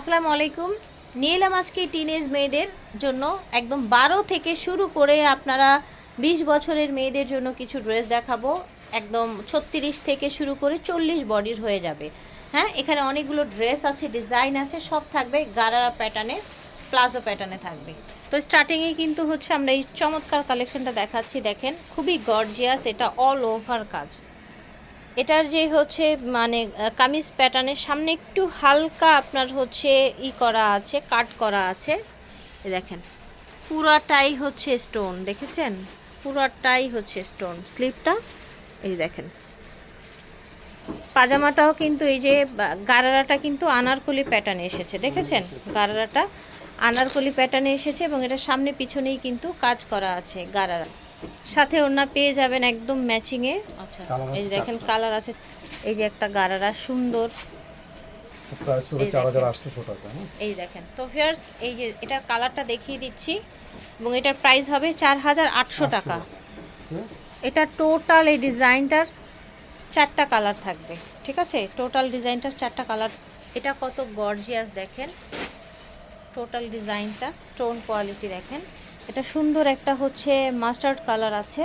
আসসালামু আলাইকুম। নিয়ে এলাম আজকে টিনেজ মেয়েদের জন্য একদম বারো থেকে শুরু করে আপনারা বিশ বছরের মেয়েদের জন্য কিছু ড্রেস দেখাবো। একদম ছত্রিশ থেকে শুরু করে চল্লিশ বডির হয়ে যাবে। হ্যাঁ এখানে অনেকগুলো ড্রেস আছে ডিজাইন আছে, সব থাকবে গারারা প্যাটার্নে প্লাজো প্যাটার্নে থাকবে। তো স্টার্টিংয়ে কিন্তু হচ্ছে আমরা এই চমৎকার কালেকশনটা দেখাচ্ছি। দেখেন, খুবই গর্জিয়াস এটা অল ওভার কাজ। এটার যে হচ্ছে মানে কামিজ প্যাটার্নের সামনে একটু হালকা আপনার হচ্ছে ই করা আছে কাট করা আছে। দেখেন, পুরাটাই হচ্ছে স্টোন দেখেছেন? পুরাটাই হচ্ছে স্টোন স্লিপটা এই দেখেন। পাজামাটাও কিন্তু এই যে গারারাটা কিন্তু আনারকলি প্যাটার্নে এসেছে, দেখেছেন? গারারাটা আনারকলি প্যাটার্নে এসেছে এবং এটা সামনে পিছনেই কিন্তু কাজ করা আছে গারারা। সাথে ওড়না পেয়ে যাবেন একদম ম্যাচিংয়ে আচ্ছা এই যে দেখেন কালার আছে এই যে একটা গারারা সুন্দর। হ্যাঁ? এই দেখেন। তো ফিয়ার্স এই যে এটার কালারটা দেখিয়ে দিচ্ছি এবং এটার প্রাইস হবে চার হাজার আটশো টাকা। এটা টোটাল এই ডিজাইনটার চারটা কালার থাকবে ঠিক আছে? টোটাল ডিজাইনটার চারটা কালার এটা কত গর্জিয়াস দেখেন। টোটাল ডিজাইনটা স্টোন কোয়ালিটি দেখেন। এটা সুন্দর একটা হচ্ছে মাস্টার্ড কালার আছে।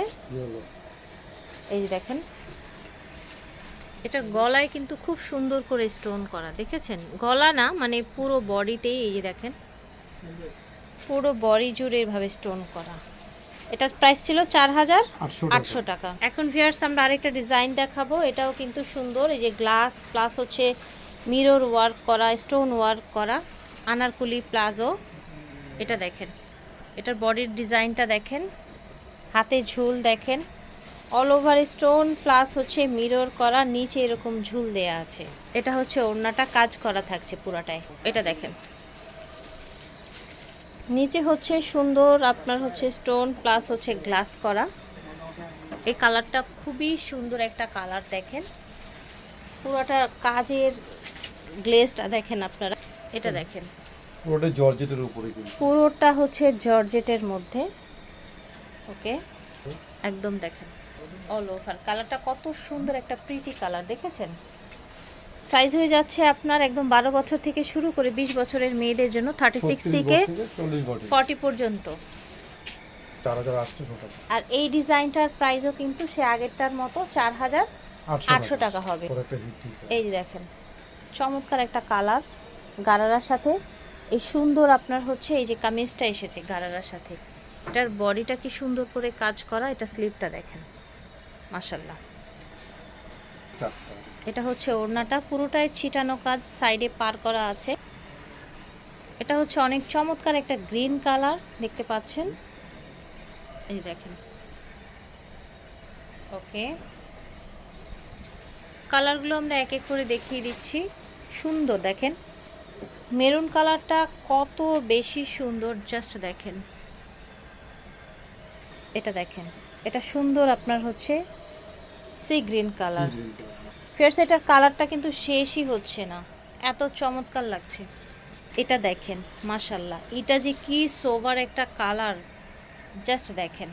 এই যে দেখেন। এটার গলায় কিন্তু খুব সুন্দর করে স্টোন করা দেখেছেন? গলা না মানে পুরো বডিতেই এই যে দেখেন। পুরো বডি জুড়ে এভাবে স্টোন করা। এটার প্রাইস ছিল চার হাজার আটশো আটশো টাকা। এখন ভিয়ার্স আমরা আরেকটা ডিজাইন দেখাবো। এটাও কিন্তু সুন্দর। এই যে গ্লাস প্লাস হচ্ছে মিরর ওয়ার্ক করা স্টোন ওয়ার্ক করা আনারকুলি প্লাজো। এটা দেখেন। এটার বডির ডিজাইনটা দেখেন, হাতে ঝুল দেখেন অল ওভার স্টোন প্লাস হচ্ছে মিরর করা, নিচে এরকম ঝুল দেয়া আছে। এটা হচ্ছে ওড়নাটা, কাজ করা থাকছে পুরাটাই। এটা দেখেন। নিচে হচ্ছে সুন্দর, আপনার হচ্ছে স্টোন প্লাস হচ্ছে গ্লাস করা। এই কালারটা খুবই সুন্দর একটা কালার দেখেন। পুরোটা কাজের গ্লেজটা দেখেন আপনারা। এটা দেখেন। পুরোটাই জর্জেটের উপরে পুরোটা হচ্ছে জর্জেটের মধ্যে। ওকে? একদম দেখেন। অল ওভার কালারটা কত সুন্দর একটা প্রিটি কালার দেখেছেন? সাইজ হয়ে যাচ্ছে আপনার একদম বারো বছর থেকে শুরু করে বিশ বছরের মেয়েদের জন্য থার্টি সিক্স থেকে ফর্টি পর্যন্ত। আর এই ডিজাইনটার প্রাইসও কিন্তু সে আগেরটার মতো চার হাজার আটশো টাকা। হবে। এই দেখেন চমৎকার একটা কালার গারারার সাথে। এই সুন্দর আপনার হচ্ছে এই যে কামিজটা এসেছে গারারার সাথে। এটার বডিটা কি সুন্দর করে কাজ করা? এটা স্লিপটা দেখেন। মাসাল্লাহ এটা হচ্ছে ওড়নাটা। পুরোটাই ছিটানো কাজ সাইডে পার করা আছে। এটা হচ্ছে অনেক চমৎকার একটা গ্রিন কালার দেখতে পাচ্ছেন? এই দেখেন। ওকে। কালারগুলো আমরা এক এক করে দেখিয়ে দিচ্ছি। সুন্দর দেখেন। মেরুন কালারটা কত বেশি সুন্দর জাস্ট দেখেন। এটা দেখেন। এটা সুন্দর আপনার হচ্ছে সি গ্রিন কালার ফেয়ার্স এটার কালারটা কিন্তু শেষই হচ্ছে না। এত চমৎকার লাগছে। এটা দেখেন মাশাল্লাহ এটা যে কি সোভার একটা কালার জাস্ট দেখেন।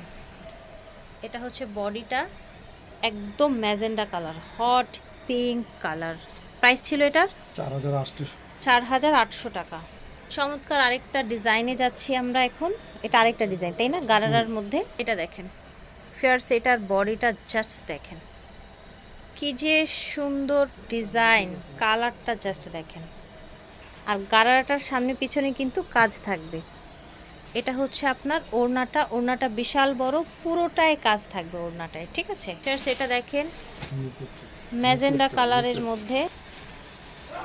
এটা হচ্ছে বডিটা একদম magenta colour hot pink colour price ছিল এটার? চার হাজার আটশোশো চার হাজার আটশো টাকা। চমৎকার আরেকটা ডিজাইনে যাচ্ছি আমরা এখন। এটা আরেকটা ডিজাইন তাই না? গারারার মধ্যে। এটা দেখেন। ফেয়ার্স এটার বডিটা জাস্ট দেখেন। কি যে সুন্দর ডিজাইন কালারটা জাস্ট দেখেন। আর গারারাটার সামনে পিছনে কিন্তু কাজ থাকবে। এটা হচ্ছে আপনার ওড়নাটা ওড়নাটা বিশাল বড় পুরোটাই কাজ থাকবে ওড়নাটায় ঠিক আছে? ফেয়ার্স এটা দেখেন। ম্যাজেন্ডা কালারের মধ্যে।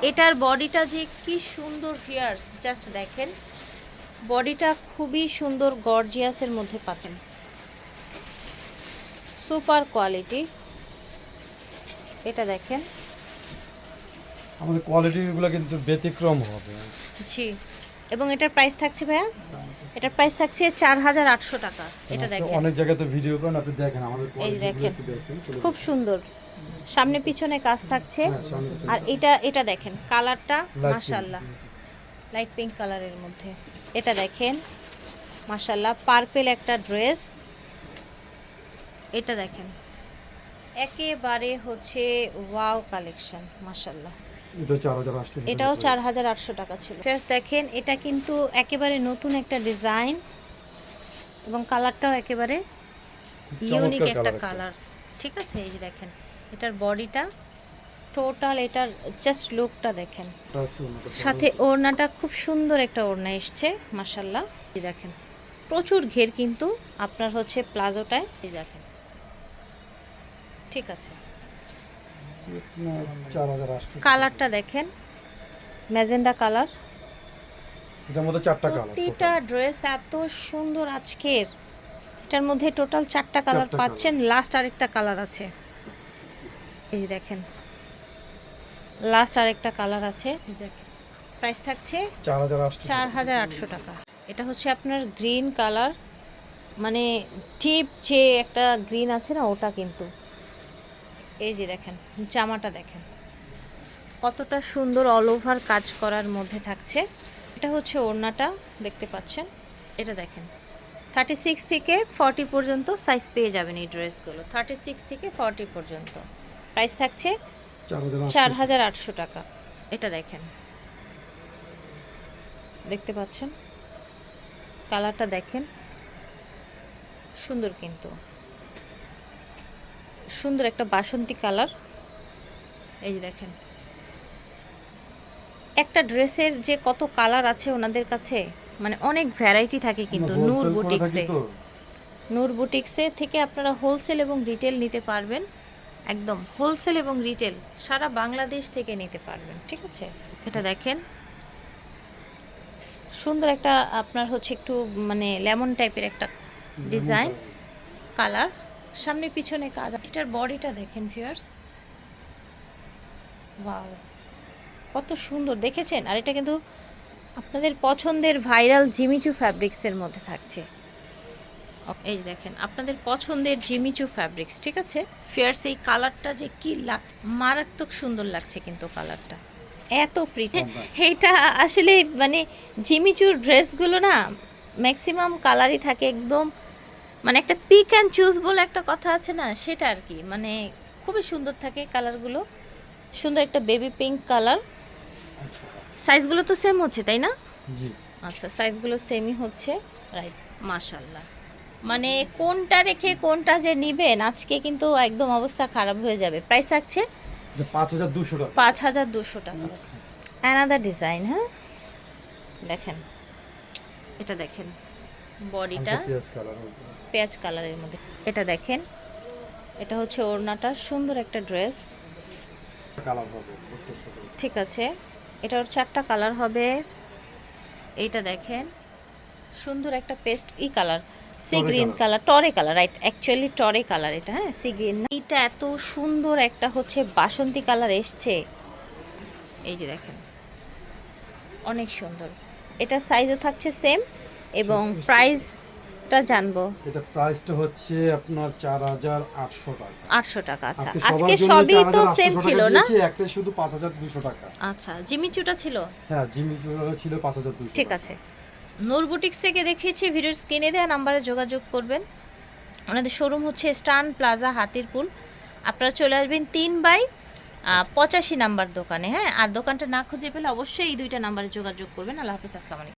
এটার বডিটা যে কি সুন্দর ফিয়ার্স জাস্ট দেখেন। বডিটা খুবই সুন্দর গর্জিয়াসের মধ্যে পাচ্ছেন। সুপার কোয়ালিটি এটা দেখেন। আমাদের কোয়ালিটিগুলো কিন্তু ব্যতিক্রম হবে। জি। এবং এটার প্রাইস থাকছে ভাইয়া? এটার প্রাইস থাকছে চার হাজার আটশো টাকা। এটা দেখেন। অনেক জায়গায় তো ভিডিও করেন আপনি দেখেন আমাদের এই দেখেন। খুব সুন্দর। সামনে পিছনে কাজ থাকছে। হ্যাঁ, আর এটা এটা দেখেন কালারটা। মাশাল্লাহ লাইট পিঙ্ক কালারের মধ্যে। এটা দেখেন মাশাল্লাহ পার্পেল একটা ড্রেস এটা দেখেন। একেবারে হচ্ছে ওয়াও কালেকশন মাশাল্লাহ এটাও চার হাজার আটশো টাকা ছিল। First দেখেন এটা কিন্তু একেবারে নতুন একটা ডিজাইন এবং কালারটাও একেবারে ইউনিক একটা কালার ঠিক আছে এই দেখেন। এটার বডিটা টোটাল এটার জাস্ট লুকটা দেখেন। সাথে ওড়নাটা খুব সুন্দর একটা ওড়না এসছে মাসাল্লাহ দেখেন প্রচুর ঘের কিন্তু আপনার হচ্ছে প্লাজোটায়। এই দেখেন ঠিক আছে। কালারটা দেখেন ম্যাজেন্ডা কালার। এটার মধ্যে চারটা কালার প্রতিটা ড্রেস এত সুন্দর আজকের। এটার মধ্যে টোটাল চারটা কালার পাচ্ছেন লাস্ট আরেকটা কালার আছে। এই যে দেখেন। লাস্ট আরেকটা কালার আছে। দেখেন। প্রাইস থাকছে চার হাজার আটশো চার হাজার আটশো টাকা। এটা হচ্ছে আপনার গ্রিন কালার মানে টিপ যে একটা গ্রিন আছে না ওটা কিন্তু। এই যে দেখেন জামাটা দেখেন। কতটা সুন্দর অল ওভার কাজ করার মধ্যে থাকছে। এটা হচ্ছে ওড়নাটা দেখতে পাচ্ছেন? এটা দেখেন। থার্টি সিক্স থেকে ফর্টি পর্যন্ত সাইজ পেয়ে যাবেন এই ড্রেসগুলো থার্টি সিক্স থেকে ফর্টি পর্যন্ত। প্রাইস থাকছে চার হাজার আটশো। টাকা। এটা দেখেন। দেখতে পাচ্ছেন? কালারটা দেখেন। সুন্দর কিন্তু। সুন্দর একটা বাসন্তী কালার। এই যে দেখেন। একটা ড্রেসের যে কত কালার আছে ওনাদের কাছে মানে অনেক ভ্যারাইটি থাকে কিন্তু নূর বুটিক্সে। নূর বুটিক্সে থেকে আপনারা হোলসেল এবং রিটেল নিতে পারবেন। একদম হোলসেল এবং রিটেল সারা বাংলাদেশ থেকে নিতে পারবেন ঠিক আছে? এটা দেখেন। সুন্দর একটা আপনার হচ্ছে একটু মানে লেমন টাইপের একটা ডিজাইন কালার সামনে পিছনে কাজ এটার বডিটা দেখেন ফিয়ার্স ওয়াও কত সুন্দর দেখেছেন? আর এটা কিন্তু আপনাদের পছন্দের ভাইরাল জিমিচু ফ্যাব্রিক্সের মধ্যে থাকছে। এই দেখেন আপনাদের পছন্দের জিমিচু ফ্যাব্রিক্স ঠিক আছে? ফেয়ার্স এই কালারটা যে কি লাগ মারাত্মক সুন্দর লাগছে কিন্তু কালারটা এত প্রিটি এইটা আসলে মানে জিমিচুর ড্রেসগুলো না ম্যাক্সিমাম কালারই থাকে একদম মানে একটা পিক অ্যান্ড চুজ বলে একটা কথা আছে না সেটা আর কি মানে খুবই সুন্দর থাকে কালারগুলো সুন্দর একটা বেবি পিঙ্ক কালার সাইজগুলো তো সেম হচ্ছে তাই না? আচ্ছা সাইজগুলো সেমই হচ্ছে। রাইট মাশাল্লাহ মানে কোনটা রেখে কোনটা যে নিবেন আজকে কিন্তু একদম অবস্থা খারাপ হয়ে যাবে। প্রাইস থাকছে পাঁচ হাজার দুশো টাকা। পাঁচ হাজার দুশো টাকা। অ্যানাদার ডিজাইন হ্যাঁ? দেখেন। এটা দেখেন। বডিটা পেঁয়াজ কালার পেঁয়াজ কালারের মধ্যে। এটা দেখেন। এটা হচ্ছে ওড়নাটা সুন্দর একটা ড্রেস কালার হবে ঠিক আছে। এটার চারটা কালার হবে। এইটা দেখেন। সুন্দর একটা pastel colour sea green colour টরে কালার রাইট অ্যাকচুয়ালি টরে কালার এটা হ্যাঁ সি গ্রিন এইটা এত সুন্দর একটা হচ্ছে বাসন্তী কালার এসছে। এই যে দেখেন অনেক সুন্দর। এটা সাইজও থাকছে সেম এবং প্রাইসটা জানব। এটা প্রাইসটা হচ্ছে আপনার চার হাজার আটশো টাকা। আটশো টাকা আচ্ছা। আজকে সবই তো সেম ছিল না? একটাই শুধু পাঁচ হাজার দুশো টাকা। আচ্ছা জিমিচুটা ছিল? হ্যাঁ জিমি চুড়া ছিল পাঁচ হাজার দুশো ঠিক আছে। নূর বুটিক্স থেকে দেখিয়েছি, ভিডিওর স্ক্রিনে দেওয়া নাম্বারে যোগাযোগ করবেন। ওনাদের শোরুম হচ্ছে স্টান প্লাজা, হাতিরপুল। আপনারা চলে আসবেন তিন বাই পঁচাশি নাম্বার দোকানে হ্যাঁ? আর দোকানটা না খুঁজে পেলে অবশ্যই এই দুইটা নাম্বারে যোগাযোগ করবেন। আল্লাহ হাফিজ, আসসালামু আলাইকুম।